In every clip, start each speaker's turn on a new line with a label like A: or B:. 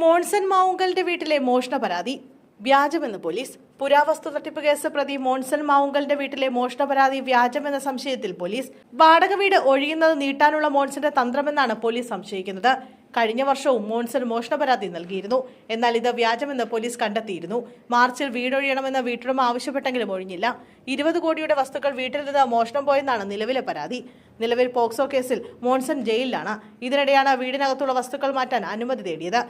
A: മോൺസൺ മാവുങ്കലിന്റെ വീട്ടിലെ മോഷണ പരാതി. വ്യാജമെന്ന് പോലീസ്. പുരാവസ്തു തട്ടിപ്പ് കേസ് പ്രതി മോൺസൺ മാവുങ്കലിന്റെ വീട്ടിലെ മോഷണ പരാതി വ്യാജമെന്ന സംശയത്തിൽ പോലീസ്. വാടക വീട് ഒഴിയുന്നത് നീട്ടാനുള്ള മോൺസന്റെ തന്ത്രമെന്നാണ് പോലീസ് സംശയിക്കുന്നത്. കഴിഞ്ഞ വർഷവും മോൺസൺ മോഷണ പരാതി നൽകിയിരുന്നു. എന്നാൽ ഇത് വ്യാജമെന്ന് പോലീസ് കണ്ടെത്തിയിരുന്നു. മാർച്ചിൽ വീടൊഴിയണമെന്ന് വീട്ടുടമ ആവശ്യപ്പെട്ടെങ്കിലും ഒഴിഞ്ഞില്ല. ഇരുപത് കോടിയുടെ വസ്തുക്കൾ വീട്ടിൽ നിന്ന് മോഷണം പോയെന്നാണ് നിലവിലെ പരാതി. നിലവിൽ പോക്സോ കേസിൽ മോൺസൺ ജയിലിലാണ്. ഇതിനിടെയാണ് വീടിനകത്തുള്ള വസ്തുക്കൾ മാറ്റാൻ അനുമതി തേടിയത്.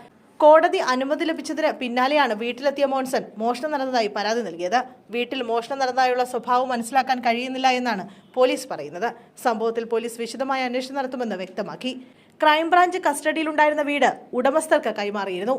A: കോടതി അനുമതി ലഭിച്ചതിന് പിന്നാലെയാണ് വീട്ടിലെത്തിയ മോൺസൺ മോഷണം നടന്നതായി പരാതി നൽകിയത്. വീട്ടിൽ മോഷണം നടന്നതായുള്ള സ്വഭാവം മനസ്സിലാക്കാൻ കഴിയുന്നില്ല എന്നാണ് പോലീസ് പറയുന്നത്. സംഭവത്തിൽ പോലീസ് വിശദമായ അന്വേഷണം നടത്തുമെന്ന് വ്യക്തമാക്കി. ക്രൈംബ്രാഞ്ച് കസ്റ്റഡിയിലുണ്ടായിരുന്ന വീട് ഉടമസ്ഥർക്ക് കൈമാറിയിരുന്നു.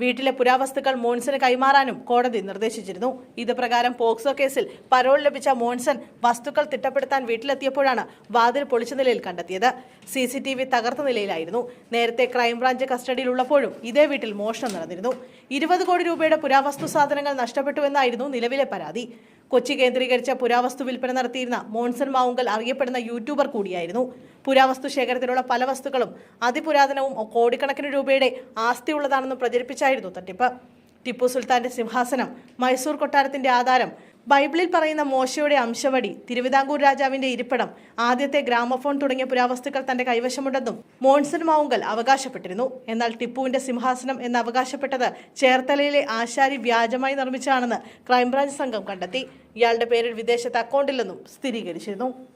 A: വീട്ടിലെ പുരാവസ്തുക്കൾ മോൻസന് കൈമാറാനും കോടതി നിർദ്ദേശിച്ചിരുന്നു. ഇത് പ്രകാരം പോക്സോ കേസിൽ പരോൾ ലഭിച്ച മോൺസൺ വസ്തുക്കൾ തിട്ടപ്പെടുത്താൻ വീട്ടിലെത്തിയപ്പോഴാണ് വാതിൽ പൊളിച്ച നിലയിൽ കണ്ടെത്തിയത്. സി സി ടി വി തകർത്ത നിലയിലായിരുന്നു. നേരത്തെ ക്രൈംബ്രാഞ്ച് കസ്റ്റഡിയിലുള്ളപ്പോഴും ഇതേ വീട്ടിൽ മോഷണം നടന്നിരുന്നു. ഇരുപത് കോടി രൂപയുടെ പുരാവസ്തു സാധനങ്ങൾ നഷ്ടപ്പെട്ടുവെന്നായിരുന്നു നിലവിലെ പരാതി. കൊച്ചി കേന്ദ്രീകരിച്ച പുരാവസ്തു വിൽപ്പന നടത്തിയിരുന്ന മോൺസൺ മാവുങ്കൽ അറിയപ്പെടുന്ന യൂട്യൂബർ കൂടിയായിരുന്നു. പുരാവസ്തു ശേഖരത്തിലുള്ള പല വസ്തുക്കളും അതിപുരാതനവും കോടിക്കണക്കിന് രൂപയുടെ ആസ്തിയുള്ളതാണെന്ന് പ്രചരിപ്പിച്ചായിരുന്നു തട്ടിപ്പ്. ടിപ്പു സുൽത്താന്റെ സിംഹാസനം മൈസൂർ കൊട്ടാരത്തിന്റെ ആധാരം ബൈബിളിൽ പറയുന്ന മോശയുടെ അംശവടി തിരുവിതാംകൂർ രാജാവിന്റെ ഇരിപ്പിടം ആദ്യത്തെ ഗ്രാമഫോൺ തുടങ്ങിയ പുരാവസ്തുക്കൾ തന്റെ കൈവശമുണ്ടെന്നും മോൺസൺ മാവുങ്കൽ അവകാശപ്പെട്ടിരുന്നു. എന്നാൽ ടിപ്പുവിന്റെ സിംഹാസനം എന്ന് അവകാശപ്പെട്ടത് ചേർത്തലയിലെ ആശാരി വ്യാജമായി നിർമ്മിച്ചതാണെന്ന് ക്രൈംബ്രാഞ്ച് സംഘം കണ്ടെത്തി. ഇയാളുടെ പേരിൽ വിദേശത്ത് അക്കൗണ്ടില്ലെന്നും സ്ഥിരീകരിച്ചിരുന്നു.